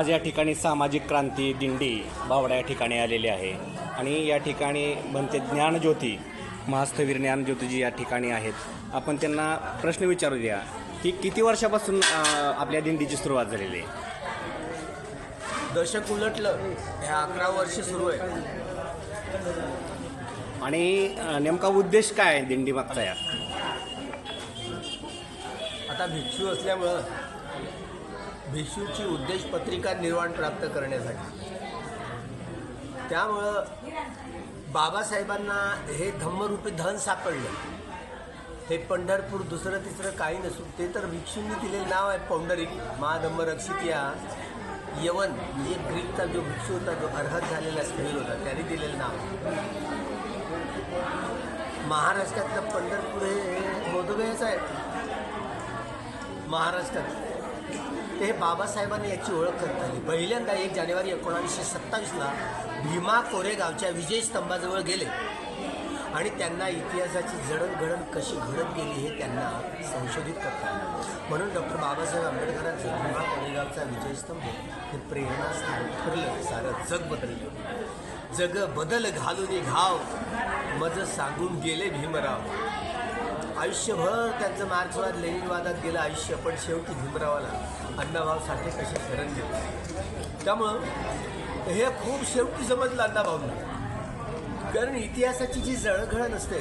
आज या ठिकाणी सामाजिक क्रांती दिंडी बावडा या ठिकाणी आलेली आहे. आणि या ठिकाणी बनते ज्ञानज्योती महास्थवीर ज्ञानज्योतीजी या ठिकाणी आहेत. आपण त्यांना प्रश्न विचारू द्या की किती वर्षापासून आपल्या दिंडीची सुरुवात झालेली आहे? दशक उलटलं हे अकरा वर्ष सुरू आहे. आणि नेमका उद्देश काय आहे दिंडी मागचा या आता भिक्षू असल्यामुळं भिक्षूची उद्देश पत्रिका निर्वाण प्राप्त करण्यासाठी. त्यामुळं बाबासाहेबांना हे धम्मरूपी धन सापडलं. हे पंढरपूर दुसरं तिसरं काही नसून ते तर भिक्षूंनी दिलेलं नाव आहे पौंडरिक महाधम्म रक्षित या. यवन म्हणजे ग्रीकचा जो भिक्षू होता जो अर्हत झालेला स्थळी होता त्याने दिलेलं नाव. महाराष्ट्रातलं पंढरपूर हे बोधगयाचं आहे. महाराष्ट्रात. ते हे बाबासाहेबांनी याची ओळख करता आली पहिल्यांदा एक जानेवारी एकोणावीसशे सत्तावीसला भीमा कोरेगावच्या विजय स्तंभाजवळ गेले. आणि त्यांना इतिहासाची जडणघडण कशी घडत गेली हे त्यांना संशोधित करता आलं. म्हणून डॉक्टर बाबासाहेब आंबेडकरांचं भीमा कोरेगावचा विजयस्तंभ हे प्रेरणास्थान ठरलं. सारं जग बदललं. जग बदल घालून घाव मज सांगून गेले भीमराव. आयुष्यभर त्यांचं मार्क्सवाद लेनिनवादात गेलं आयुष्य पण शेवटी भीमरावाला अण्णाभाऊ साठे कसे शरण गेले त्यामुळं हे खूप शेवटी समजलं अण्णाभाऊंना. कारण इतिहासाची जी जळघळण असते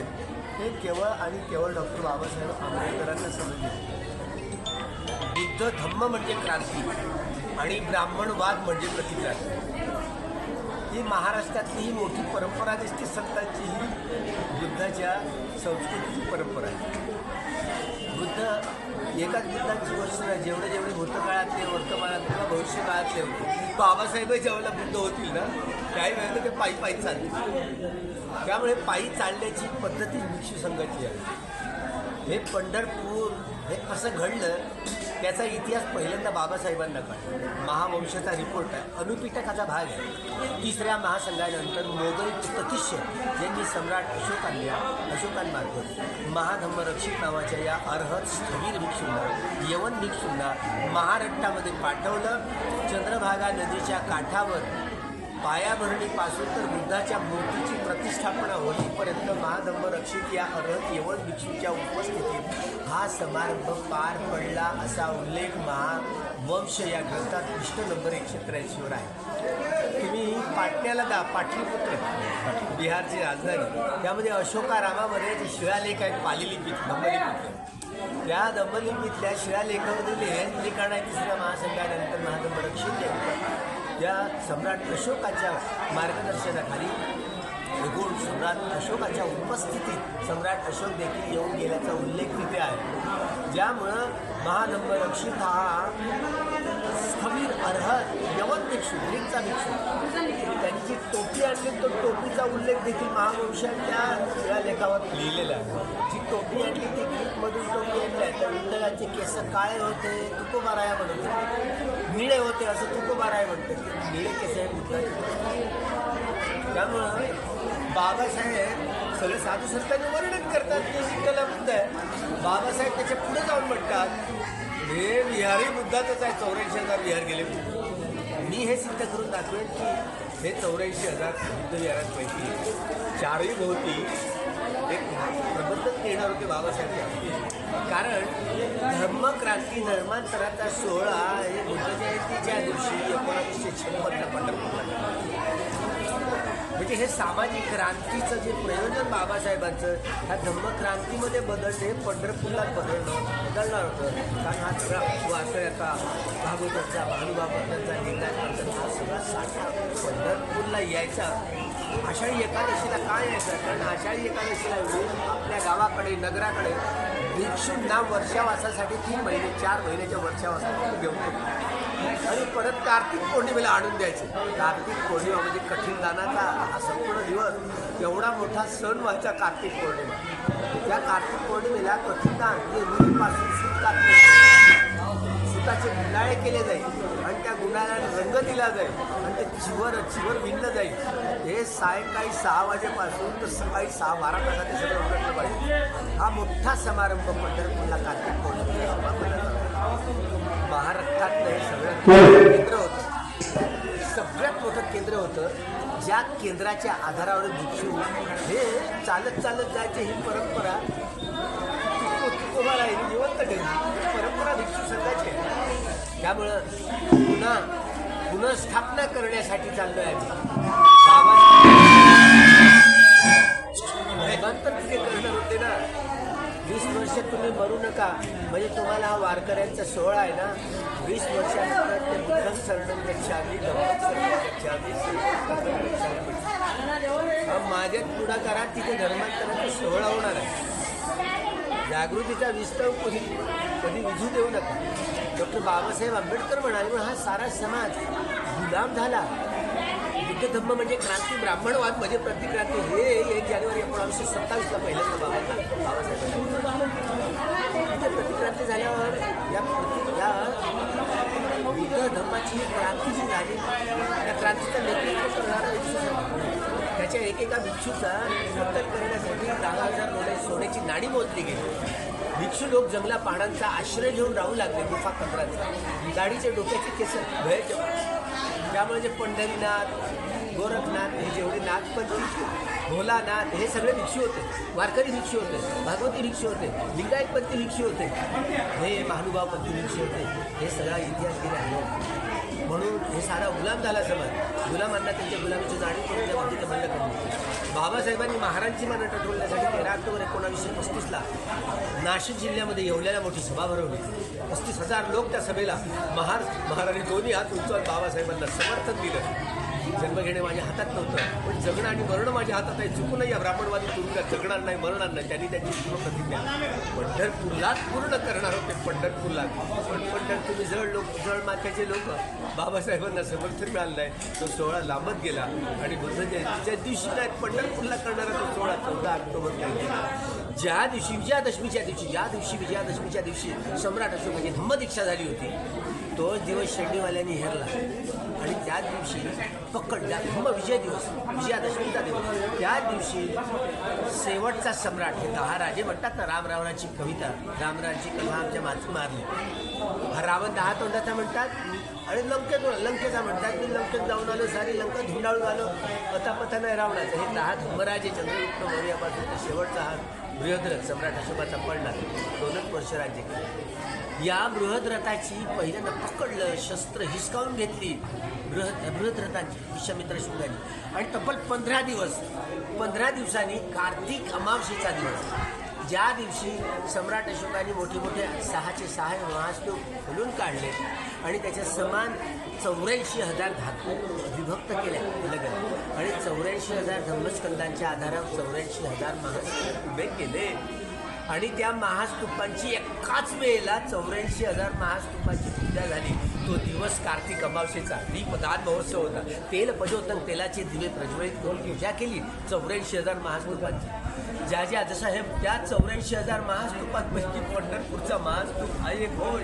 हे केवळ आणि केवळ डॉक्टर बाबासाहेब आंबेडकरांना समजले. बुद्ध धम्म म्हणजे क्रांती आणि ब्राह्मणवाद म्हणजे प्रतिक्रांती. ही महाराष्ट्रातली ही मोठी परंपरा दिसते संतांची ही बुद्धाच्या संस्कृतीची परंपरा आहे. बुद्ध एकाच बुद्धांची गोष्ट नाही जेवढे जेवढे भूतकाळातले वर्तमानातले किंवा भविष्यकाळातले होते बाबासाहेबही जेव्हा बुद्ध होतील ना त्याही वेळेला ते पायी पायी चालले. त्यामुळे पायी चालण्याची पद्धती भिक्षू संघाची आहे. हे पंढरपूर हे असं घडलं त्याचा इतिहास पहिल्यांदा बाबासाहेबांना कळला. महावंशाचा रिपोर्ट आहे. अनुपिटकाचा भाग आहे. तिसऱ्या महासंघानंतर मोगल प्रतिष्य यांनी सम्राट अशोकांना अशोकांमार्फत महाधम्मरक्षित नावाच्या या अर्हत स्थवीर भिक्षूंना यवन भिक्षूंना महारट्टामध्ये पाठवलं. चंद्रभागा नदीच्या काठावर पायाभरणीपासून तर बुद्धाच्या मूर्तीची प्रतिष्ठापना होईपर्यंत महादंभ रक्षित या अर्हत केवळ भिक्षूच्या उपस्थितीत हा समारंभ पार पडला असा उल्लेख महावंश या ग्रंथात पृष्ठ नंबर एकशे त्र्याऐंशीवर आहे. तुम्ही पाटण्याला जा पाटलीपुत्र बिहारची राजधानी त्यामध्ये अशोकारामामध्ये जे शिळालेख आहेत पालीलिपीत धम्मलिपीत त्या दंबलिपीतल्या शिळालेखामध्ये हे लिखाण आहे तिसऱ्या महासंघानंतर महादंभ रक्षित यांचं या सम्राट अशोकाच्या मार्गदर्शनाखाली एकूण सम्राट अशोकाच्या उपस्थितीत सम्राट अशोक देखील येऊन गेल्याचा उल्लेख तिथे आहे. ज्यामुळं महानंबर अक्षित हा स्थवीर अर्हत यवन भिक्षू ग्रीकचा भिक्षू त्यांनी जी टोपी आणली तो टोपीचा उल्लेख देखील महावंशाच्या या लेखावर लिहिलेला आहे. जी टोपी आणली ती ग्रीकमधून टोपी आणली आहे. तर विठ्ठलाचे केस काळे होते तुकोबाराया म्हणत निळे होते असं तुकोबाराय म्हणते निळे केस आहे त्यामुळं बाबासाहेब सगळे साधू संतांनी वर्णन करतात की विठ्ठला बुद्ध आहे. बाबासाहेब त्याच्या पुढे जाऊन म्हणतात हे विहारी बुद्धातच आहे चौऱ्याऐंशी हजार विहार गेले मी हे सिद्ध करून दाखवेन की हे चौऱ्याऐंशी हजार बुद्ध विहारांपैकी चारही भोवती एक प्रबंधक येणार होते बाबासाहेब कारण धर्मक्रांती धर्मांतराचा सोहळा हे बुद्ध जयंतीच्या दिवशी एकोणावीसशे छप्पन्न पंढरपूरला म्हणजे हे सामाजिक क्रांतीचं जे प्रयोजन बाबासाहेबांचं ह्या धम्मक्रांतीमध्ये बदलते हे पंढरपूरला बदलणं बदलणार होतं. कारण हा सगळा वारकऱ्याचा भागवताचा भानुभागवताचा लिंगाचा हा सगळा साठा पंढरपूरला यायचा. आषाढी एकादशीला काय यायचं? कारण आषाढी एकादशीला येऊन आपल्या गावाकडे नगराकडे भिक्षूंना वर्षावासासाठी तीन महिने चार महिन्याच्या वर्षावासासाठी घेऊन आणि परत कार्तिक पौर्णिमेला आणून द्यायचे. कार्तिक पौर्णिमा म्हणजे कठीण दानाचा हा संपूर्ण दिवस एवढा मोठा सण व्हायचा कार्तिक पौर्णिमा. त्या कार्तिक पौर्णिमेला कठीण दान म्हणजे रुईपासून सूत कापले सुताचे गुंडाळे केले जाईल आणि त्या गुंडाळ्याला रंग दिला जाईल आणि ते चिवर चिवर विणलं जाईल. हे सायंकाळी सहा वाजेपासून तर सकाळी सहा बारा तासात ते सगळं उघडलं पाहिजे हा मोठा समारंभ पंढरपूरला कार्तिक पौर्णिमेला महाराष्ट्रातलं हे सगळं केंद्र होतं. सगळ्यात मोठं केंद्र होतं ज्या केंद्राच्या आधारावर भिक्षू हे चालत चालत जायचे ही परंपरा तुम्हाला जिवंत ठेवली परंपरा भिक्षू संघाची आहे. त्यामुळं पुन्हा पुनर्स्थापना करण्यासाठी चाललोय आम्ही. बाबा ते करणार होते ना वीस वर्ष तुम्ही मरू नका. म्हणजे तुम्हाला हा वारकऱ्यांचा सोहळा आहे ना वीस वर्षानंतर ते बुद्धं शरणं गच्छामी धम्मं माझ्याच पुढाकारात तिथे धर्मांतराचा सोहळा होणार आहे. जागृतीचा विस्तव कधी कधी विझू देऊ नका. डॉक्टर बाबासाहेब आंबेडकर म्हणाले "मग हा सारा समाज गुलाम झाला. बुद्ध धम्म म्हणजे क्रांती ब्राह्मणवाद म्हणजे प्रतिक्रांती. हे एक जानेवारी एकोणावीसशे सत्तावीसला पहिल्यांदा बाबा बाबासाहेब प्रतिक्रांती झाल्यावर या या बुद्ध धम्माची क्रांती जी झाली त्या क्रांतीचं नेतृत्व करणारा त्याच्या एकेका भिक्षूचा कत्तल करण्यासाठी दहा हजार डोळे सोन्याची नाणी मोजली गेली. भिक्षू लोक जंगला पानांचा आश्रय घेऊन राहू लागले गुफा कंत्राचा गाडीच्या डोक्याचे केस भयाचे त्यामुळे जे पंढरीनाथ गोरखनाथ हे जेवढे नाथपंथी भोलानाथ हे सगळे भिक्षू होते. वारकरी भिक्षू होते. भागवती भिक्षू होते. लिंगायतपंथी भिक्षू होते. हे महानुभावपंथी भिक्षू होते. हे सगळा इतिहास गेला आहे. म्हणून हे सारा गुलाम झाला समाज. गुलामांना त्यांच्या गुलामीची जाणीव करून त्या बाबतीत बंद बाबासाहेबांनी महाराजांची मनं टटवण्यासाठी ऑक्टोबर एकोणावीसशे पस्तीसला नाशिक जिल्ह्यामध्ये येवल्याला मोठी सभा भरवली. पस्तीस हजार लोक त्या सभेला महार महाराणी दोन्ही हात उंचवत बाबासाहेबांना समर्थन दिलं. जन्म घेणे माझ्या हातात नव्हतं. पण जगणं आणि मरणं माझ्या हातात आहे. चुकून या ब्राह्मणवादी तुरुंगात जगणार नाही मरणार नाही. त्यांनी त्यांची पूर्ण प्रतिज्ञा. पंढरपूरलाच पूर्ण करणार होते पंढरपूरला. पण पंढर तुम्ही जळ लोक जळ माथ्याचे लोक बाबासाहेबांना समर्थन मिळालं नाही तो सोहळा लांबत गेला. आणि बुद्ध जयंतीच्या दिवशी नाही पंढरपूरला करणारा तो सोहळा चौदा ऑक्टोबर ज्या दिवशी विजयादशमीच्या दिवशी ज्या दिवशी विजयादशमीच्या दिवशी सम्राट अशोकाची धम्मदीक्षा झाली होती तोच दिवस शेंडीवाल्यांनी हेरला. आणि त्या दिवशी पकड ज्या धम्म विजय दिवस विजयादशमीचा दिवस. त्या दिवशी शेवटचा सम्राट हे दहा राजे म्हणतात ना रामरावणाची कविता रामरावची कथा आमच्या माती मारली. हा रावण दहा तोंडाचा म्हणतात आणि लंकेत लंकेचा म्हणतात मी लंकेत जाऊन आलो सारी लंका धुंडाळून आलो पथापथा नाही रावणाचं हे दहा धर्मराजे चंद्रगुप्त मौर्यापासून शेवटचा हा बृहद्रथ सम्राट अशोकाचा पडला. दोनच वर्ष राज्य केलं. या बृहद्रथाची पहिल्यांदा पकडलं शस्त्र हिसकावून घेतली बृहद बृहद्रथांची विश्वामित्र शुंगाने आणि तब्बल पंधरा दिवस पंधरा दिवसांनी कार्तिक अमावशेचा दिवस. ज्या दिवशी सम्राट अशोकाने मोठे मोठे सहाचे सहा महास्तूप खोलून काढले आणि त्याच्या समान चौऱ्याऐंशी हजार धातू विभक्त केल्या लगत आणि चौऱ्याऐंशी हजार धम्मस्कंदांच्या आधारावर चौऱ्याऐंशी हजार महास्तूप उभे केले. आणि त्या महास्तूपांची एकाच वेळेला चौऱ्याऐंशी हजार महास्तूपांची पूजा झाली. तो दिवस कार्तिक अमावशेचा दीपदान महोत्सव होता. तेल पजोतन तेलाचे दिवे प्रज्वलित करून पूजा केली. चौऱ्याऐंशी हजार महास्तूपांची. ज्या ज्या जसं हे त्या चौऱ्याऐंशी हजार महास्तूपांपैकी पंढरपूरचा महास्तूप हा एक होय.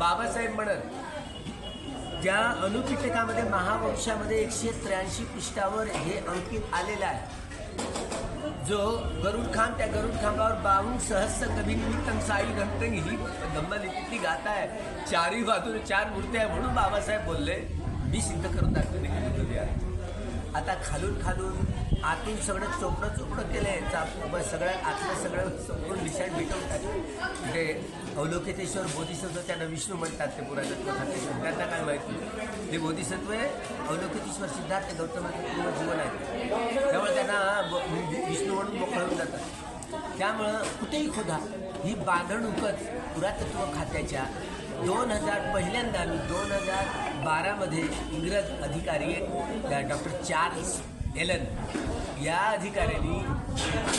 बाबासाहेब म्हणत ज्या अनुपिटकामध्ये महावंशामध्ये एकशे त्र्याऐंशी पृष्ठावर हे अंकित आलेलं आहे जो गरुड खान त्या गरुड खांबावर बाहून सहस्र कभी निमित्तम साई घंटंग ही धम्मलिपीतली गाथा आहे चारही बाजूने चार मूर्ती आहे म्हणून बाबासाहेब बोलले मी सिद्ध करून दाखवले आता खालून खालून आतून सगळं चोपडं चोपडं केलंय चाप सगळ्या आतलं सगळं संपूर्ण निशाण भेटवतात म्हणजे अवलोकितेश्वर बोधिसत्व त्यांना विष्णू म्हणतात ते पुरातत्व खात्याचे त्यांना काय माहिती ते बोधिसत्व आहे अवलोकितेश्वर सिद्धार्थ गौतमाचं पूर्ण जीवन आहे. त्यामुळे त्यांना ब- म्हणजे विष्णू म्हणून मोकळून जातात. त्यामुळं कुठेही खोदा ही बांधणूकच पुरातत्व खात्याच्या दोन हजार पहिल्यांदा मी दोन हजार बारामध्ये इंग्रज अधिकारी डॉक्टर चार्ल्स एलन या अधिकाऱ्यांनी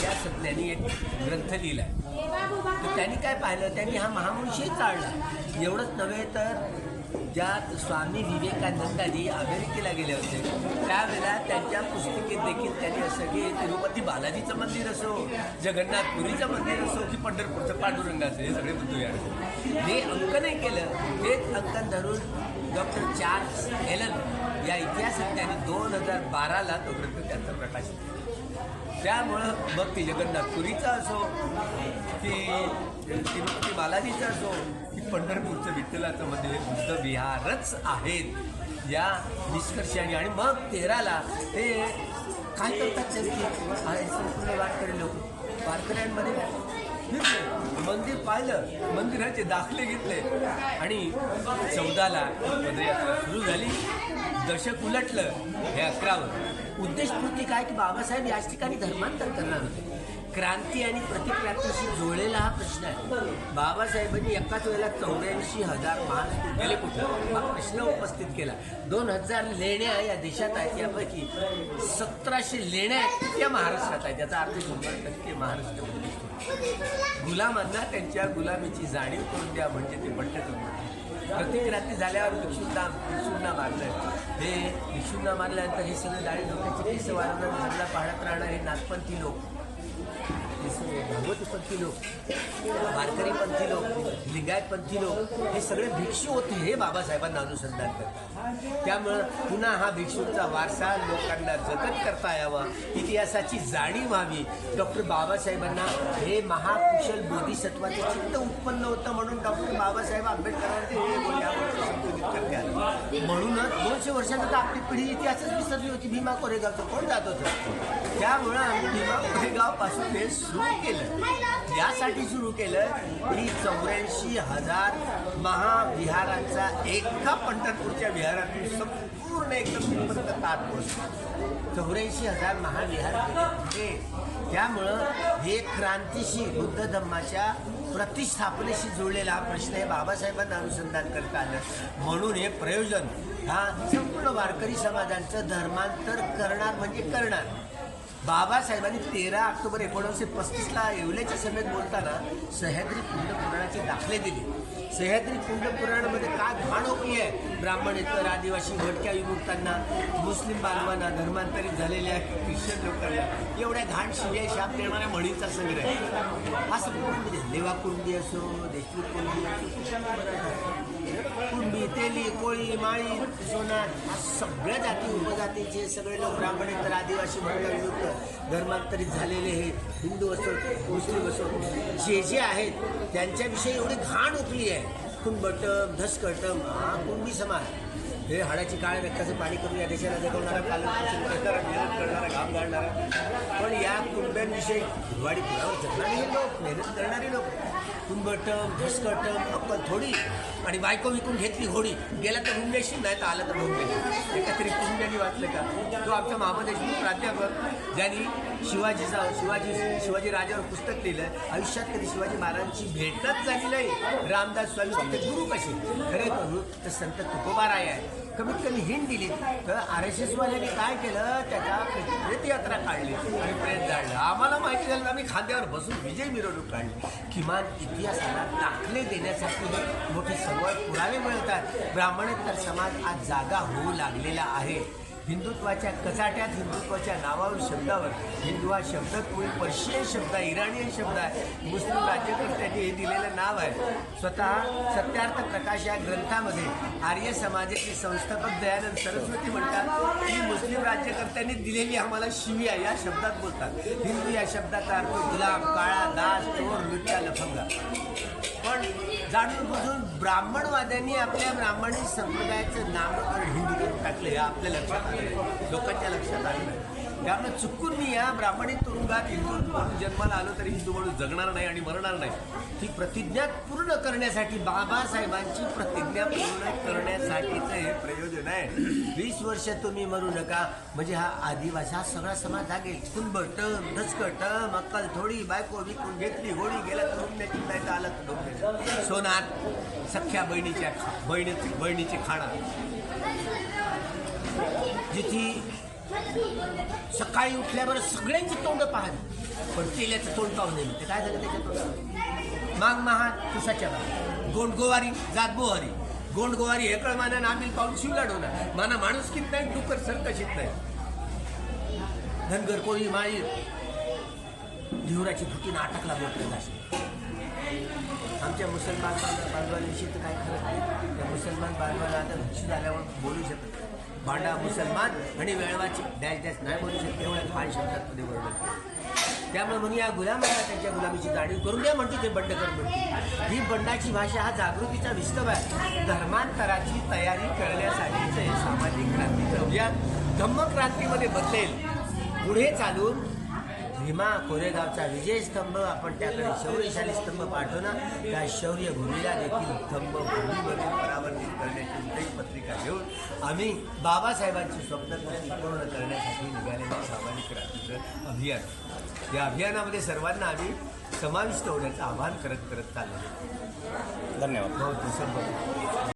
या सत्याने एक ग्रंथ लिहिला तर त्यांनी काय पाहिलं? त्यांनी हा महामुंशी चाळला एवढंच नव्हे तर ज्या स्वामी विवेकानंदांनी अमेरिकेला गेले होते. त्यावेळेला त्यांच्या पुस्तिकेत देखील त्यांनी असं की तिरुपती बालाजीचं मंदिर असो जगन्नाथपुरीचं मंदिर असो की पंढरपूरचं पांडुरंगाचं हे सगळे बुद्ध विहार हे अंकनही केलं. तेच अंकन धरून डॉक्टर चार्ल्स एलन या इतिहासात त्यांनी दोन हजार बाराला तो ग्रंथ त्यांचा प्रकाशित केला. त्यामुळं मग ती जगन्नाथपुरीचं असो की तिरुपती बालाजीचा असो की पंढरपूरचं विठ्ठलाचं मध्ये बुद्ध विहारच आहेत या निष्कर्षाने. आणि मग तेराला ते काय करतात ते संपूर्ण वारकरी लोक? वारकऱ्यांमध्ये फिरले मंदिर पाहिलं मंदिराचे दाखले घेतले. आणि चौदाला पदयात्रा सुरू झाली. दशक उलटलं हे अकरावर उद्देशपूर्ती काय की बाबासाहेब याच ठिकाणी धर्मांतर करणार होते. क्रांती आणि प्रतिक्रांतीशी जोडलेला हा प्रश्न आहे. बाबासाहेबांनी एकाच वेळेला चौऱ्याऐंशी हजार महान गेले कुठं हा प्रश्न उपस्थित केला. दोन हजार लेण्या या देशात आहेत यापैकी सतराशे लेण्या आहेत त्या महाराष्ट्रात आहेत याचा अर्थ शंभर टक्के महाराष्ट्रामध्ये गुलामांना त्यांच्या गुलामीची जाणीव करून द्या म्हणजे ते म्हणतात प्रतिक्रांती झाल्यावर भिक्षूंना भिक्षूंना मारलं हे भिक्षूंना मारल्यानंतर हे सगळे डाळी डोक्याचे केस वाढवणार पाहत पाहण्यात हे नागपंथी लोक. भागवतपंथी लोक वारकरीपंथी लोक लिंगायतपंथी लोक हे सगळे भिक्षू होते हे बाबासाहेबांना अनुसंधान करतात. त्यामुळं पुन्हा हा भिक्षूंचा वारसा लोकांना जतन करता यावा इतिहासाची जाणीव व्हावी. डॉक्टर बाबासाहेबांना हे महाकुशल बोधिसत्वाचे चित्त उत्पन्न होतं म्हणून डॉक्टर बाबासाहेब आंबेडकरांचे हे बोलण्यावर करतात म्हणूनच दोनशे वर्षानंतर आपली पिढी इतिहासच विसरली होती. भीमा कोरेगावचं कोण जात होतं? त्यामुळं आम्ही भीमा कोरेगावपासून हे सुरू केलं. यासाठी सुरू केलं की चौऱ्याऐंशी हजार महाविहारांचा एका पंढरपूरच्या विहारातून संपूर्ण एकदम तिथपर्यंत ताट पोहोचतो चौऱ्याऐंशी हजार महाविहार हे त्यामुळं हे क्रांतीशी बुद्ध धम्माच्या प्रतिस्थापनेशी जुळलेला प्रश्न आहे बाबासाहेबांना अनुसंधान करता आलं. म्हणून हे प्रयोजन हा संपूर्ण वारकरी समाजांचं धर्मांतर करणार म्हणजे करणार. बाबासाहेबांनी तेरा ऑक्टोबर एकोणीसशे पस्तीसला येवल्याच्या सभेत बोलताना सह्याद्री कुंड पुराणाचे दाखले दिले? सह्याद्री कुंड पुराणामध्ये काय घाण ओकली आहे? ब्राह्मणेतर आदिवासी भटक्या विमुक्तांना मुस्लिम बांधवांना धर्मांतरित झालेल्या ख्रिश्चन लोकांना. एवढ्या घाण शिव्या शाप देणाऱ्या म्हणीचा संग्रह आहे. हा संपूर्ण म्हणजे? लेवा कुंडी असो देशमुख कुंडी असो कुंडी तेली कोळी माळी सोनार सगळ्या जाती उपजातीचे सगळे लोक ब्राह्मणेतर आदिवासी भटक्या धर्मांतरित झालेले हे हिंदू असो मुस्लिम असो जे जे आहेत त्यांच्याविषयी एवढी घाण उठली आहे. कुंभटम धसकटम हा कुंभी समाज हे हाडाची काळ व्यक्ताचं पाणी करून या देशाला जगवणारा कालपासून करणारा मेहनत करणारा घाम घालणारा. पण या कुंब्यांविषयी दिवाळी पुरावर जगणारे हे लोक मेहनत करणारे लोक. कुंभटम धसकटम अक्कल थोडी आणि बायको विकून घेतली होडी. गेला तर मुंबईशी नाही तर आलं तर मुंबई एकत्रित कुंभ्यांनी वाचलं का? तो आमचा महामंत प्राध्यापक ज्यांनी शिवाजी जाऊ शिवाजी शिवाजी राजावर पुस्तक लिहिलं आयुष्यात कधी शिवाजी महाराजांची भेटच झाली नाही. रामदास स्वामी फक्त गुरु कसे? खरे करू तर संत तुकोबाराय आहे कमीत कमी हिंट दिली. तर आर एस एसवाल्यांनी काय केलं? त्याच्या प्रेतयात्रा काढली आणि प्रेत जाळलं. आम्हाला माहिती झालं आम्ही खांद्यावर बसून विजय मिरवणूक काढली. किमान इतिहासाला दाखले देण्यासाठी मोठे सवय पुरावे मिळतात. ब्राह्मणेतर समाज आज जागा होऊ लागलेला आहे. हिंदुत्वाच्या कचाट्यात हिंदुत्वाच्या नावावर शब्दावर. हिंदू हा शब्द कोणी पर्शियन शब्द आहे इराणियन शब्द आहे मुस्लिम राज्यकर्त्यांनी हे दिलेलं नाव आहे. स्वतः सत्यार्थ प्रकाश या ग्रंथामध्ये आर्य समाजाचे संस्थापक दयानंद सरस्वती म्हणतात की मुस्लिम राज्यकर्त्यांनी दिलेली आम्हाला शिवी आहे या शब्दात बोलतात. हिंदू या शब्दाचा अर्थ गुलाम काळा दास चोर लुट्या लफंगा. पण जाणून बुजून ब्राह्मणवाद्यांनी आपल्या ब्राह्मणी संप्रदायाचं नामकरण करून टाकलं हे आपल्या लक्षात आलं लोकांच्या लक्षात आलं त्यामुळे चुकून मी या ब्राह्मणी तुरुंगात हिंदू म्हणून जन्माला आलो तरी हिंदू म्हणून जगणार नाही आणि मरणार नाही. ती प्रतिज्ञा पूर्ण करण्यासाठी बाबासाहेबांची प्रतिज्ञा पूर्ण करण्यासाठीचं हे प्रयोजन आहे. वीस वर्ष तुम्ही मरू नका. म्हणजे हा आदिवासी हा सगळा समाज जागेल कुंभटम धचकटम अक्कल थोडी बायको विकून घेतली होळी गेला तर रुपण्याची नाही तर आला तर डोंगण्याची सोनार सख्या बहिणीच्या बहिणीची बहिणीची खाणा जिथी सकाळी उठल्यावर सगळ्यांची तोंड पाहावी. पण तेल्याचं तोंड पाहून नये ते काय झालं त्याच्या तोंडावर माग महा तुसाच्या बा गोंडगोवारी जात बोहारी गोंडगोवारी हेकळ माना नामील पाहून शिवलाडवणार माना माणूस कित नाही डुकर सरकशीत नाही. धनगर कोळी माळी धिवराची फुटी अटकला बोलते असे आमच्या मुसलमान बांध- बांधवांविषयी तर काय खरं नाही. त्या मुसलमान बांधवाला आता भिक्षू झाल्यावर बोलू शकत नाही. भांडा मुसलमान आणि वेळवाची डॅश डॅश नाही बोलू शकते एवढ्या खान शब्दांमध्ये वर्णन त्यामुळे मग या गुलामाला त्यांच्या गुलामीची जाणीव करून द्या म्हणतो ते बंडकर म्हणते ही बंडाची भाषा हा जागृतीचा विस्तव आहे. धर्मांतराची तयारी करण्यासाठीचं हे सामाजिक क्रांतीचं अभियान धम्मक्रांतीमध्ये बदलेल. पुढे चालून भीमा कोरेगावचा विजय स्तंभ आपण त्याकडे शौर्यशाली स्तंभ पाठवणार त्या शौर्य भूमीला देखील स्तंभ भूमीमध्ये परावर्तित करण्याची उद्देश पत्रिका घेऊन आम्ही बाबासाहेबांची स्वप्नपूर्ती पूर्ण करण्यासाठी निघालेलं सामाजिक क्रांतीचं अभियान. या अभियानामध्ये सर्वांना आम्ही समाविष्ट होण्याचं आवाहन करत करत चाललेलो धन्यवाद.